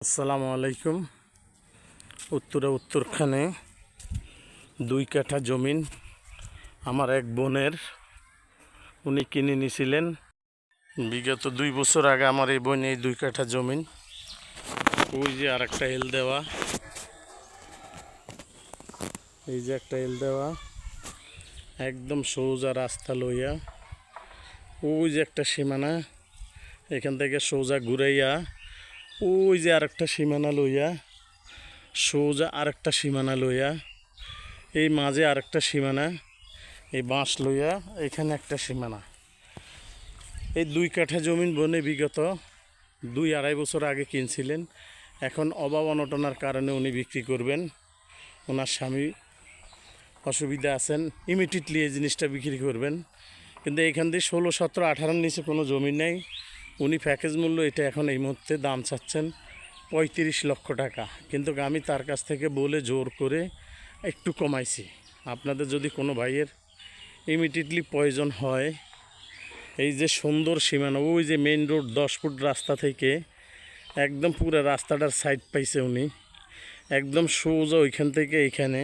আসসালামু আলাইকুম। উত্তরে উত্তরখানে দুই কাঠা জমিন আমার এক বোনের। উনি কিনে নিয়েছিলেন বিগত দুই বছর আগে আমার এই বোন এই দুই কাঠা জমিন। ওই যে আর একটা এল দেওয়া। এই যে একটা এল দেওয়া। একদম সোজা রাস্তা লইয়া। ওই যে একটা সীমানা। এখান থেকে সোজা ঘুরাইয়া ওই যে আরেকটা সীমানা লইয়া, সোজা আরেকটা সীমানা লইয়া, এই মাঝে আরেকটা সীমানা, এই বাঁশ লইয়া এখানে একটা সীমানা। এই দুই কাঠা জমিন বনে বিগত দুই আড়াই বছর আগে কিনছিলেন। এখন অভাব অনটনার কারণে উনি বিক্রি করবেন। ওনার স্বামী অসুবিধা আছেন ইমিডিয়েটলি এই জিনিসটা বিক্রি করবেন। কিন্তু এখান দিয়ে ষোলো, সতেরো, আঠারোর নিচে কোনো জমি নেই। উনি প্যাকেজ মূল্য এটা এখন এই মুহূর্তে দাম চাচ্ছেন পঁয়ত্রিশ লক্ষ টাকা। কিন্তু আমি তার কাছ থেকে বলে জোর করে একটু কমাইছি। আপনাদের যদি কোনো ভাইয়ের ইমিডিয়েটলি প্রয়োজন হয়, এই যে সুন্দর সীমানা, ওই যে মেইন রোড দশ ফুট রাস্তা থেকে একদম পুরো রাস্তাটার সাইড পাইছে উনি। একদম সোজা ওইখান থেকে এইখানে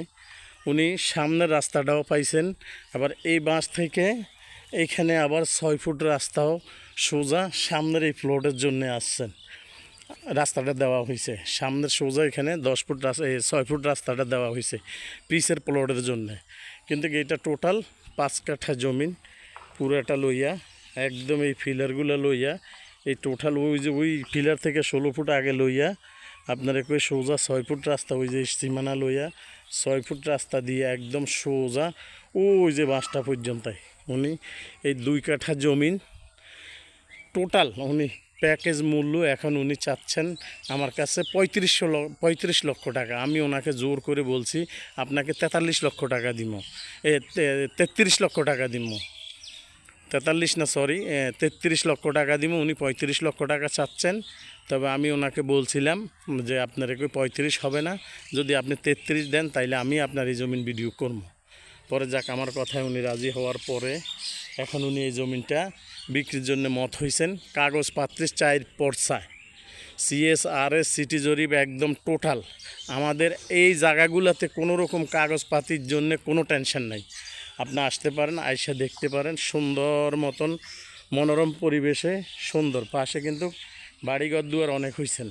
উনি সামনের রাস্তাটাও পাইছেন। আবার এই বাঁশ থেকে এইখানে আবার ছয় ফুট রাস্তাও সোজা সামনের এই প্লটের জন্য আসছেন। রাস্তাটা দেওয়া হয়েছে সামনের সোজা এখানে দশ ফুট রাস্তা ছয় ফুট রাস্তাটা দেওয়া হয়েছে পিসের প্লটের জন্য। কিন্তু এটা টোটাল পাঁচ কাঠা জমিন পুরোটা লইয়া, একদম এই ফিলারগুলো লইয়া, এই টোটাল ওই যে ওই ফিলার থেকে ষোলো ফুট আগে লইয়া, আপনার কই সোজা ছয় ফুট রাস্তা, ওই যে সীমানা লইয়া, ছয় ফুট রাস্তা দিয়ে একদম সোজা ওই যে বাঁশটা পর্যন্ত উনি এই দুই কাঠা জমিন টোটাল উনি প্যাকেজ মূল্য এখন উনি চাচ্ছেন আমার কাছে পঁয়ত্রিশশো পঁয়ত্রিশ লক্ষ টাকা। আমি ওনাকে জোর করে বলছি, আপনাকে তেতাল্লিশ লক্ষ টাকা দিব এ তেত্রিশ লক্ষ টাকা দিব তেতাল্লিশ না সরি তেত্রিশ লক্ষ টাকা দিব উনি পঁয়ত্রিশ লক্ষ টাকা চাচ্ছেন। তবে আমি ওনাকে বলছিলাম যে আপনার একই পঁয়ত্রিশ হবে না? যদি আপনি তেত্রিশ দেন, তাইলে আমি আপনার এই জমিন ভিডিও করব পরে যাক, আমার কথায় উনি রাজি হওয়ার পরে এখন উনি এই জমিনটা বিক্রির জন্য মত হয়েছেন কাগজপাত্রের চায়ের পর্সায় সিএসআরএস সিটি জরিপ একদম টোটাল আমাদের এই জায়গাগুলোতে কোনো রকম কাগজপাতির জন্য কোনো টেনশন নাই। আপনি আসতে পারেন, আইসা দেখতে পারেন। সুন্দর মতন, মনোরম পরিবেশে, সুন্দর। পাশে কিন্তু বাড়িঘর দুয়ার অনেক হয়েছেন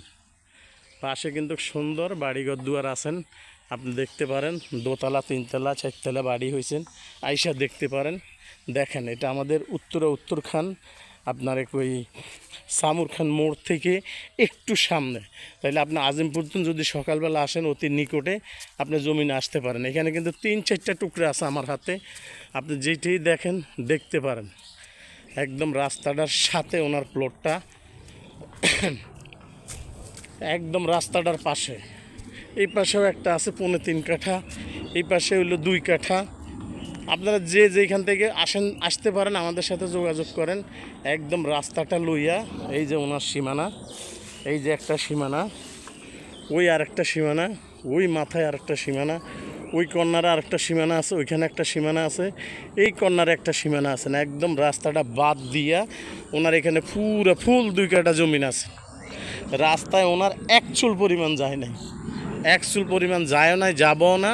পাশে কিন্তু সুন্দর বাড়িঘর দুয়ার আছেন। আপনি দেখতে পারেন, দোতলা, তিনতলা, চারতলা বাড়ি হয়েছেন আইসা দেখতে পারেন। দেখেন, এটা আমাদের উত্তরা উত্তরখান, আপনার এক ওই সামুর খান মোড় থেকে একটু সামনে। তাহলে আপনি আজিমপুর থেকে যদি সকালবেলা আসেন অতি নিকটে, আপনি জমিনে আসতে পারেন। এখানে কিন্তু তিন, চারটা টুকরো আছে আমার হাতে। আপনি যেইটাই দেখেন, দেখতে পারেন। একদম রাস্তাটার সাথে ওনার প্লটটা। একদম রাস্তাটার পাশে। এই পাশেও একটা আছে, পৌনে তিন কাঠা। এই পাশে হইল দুই কাঠা। আপনারা যে যেখান থেকে আসেন, আসতে পারেন, আমাদের সাথে যোগাযোগ করেন। একদম রাস্তাটা লইয়া, এই যে ওনার সীমানা, এই যে একটা সীমানা, ওই আর একটা সীমানা, ওই মাথায় আর একটা সীমানা, ওই কর্নারে আর একটা সীমানা আছে, ওইখানে একটা সীমানা আছে, এই কর্নারে একটা সীমানা আছে না, একদম রাস্তাটা বাদ দিয়া ওনার এখানে পুরো ফুল দুই কাটা জমিন আছে। রাস্তায় ওনার এক চুল পরিমাণ যায় নাই, এক চুল পরিমাণ যায়ও নাই, যাবও না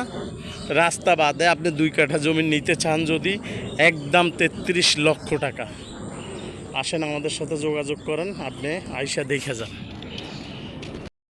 রাস্তা বাদে আপনি দুই কাঠা জমি নিতে চান যদি, একদম তেত্রিশ লক্ষ টাকা। আসেন আমাদের সাথে যোগাযোগ করেন, আপনি আইসা দেখে যান।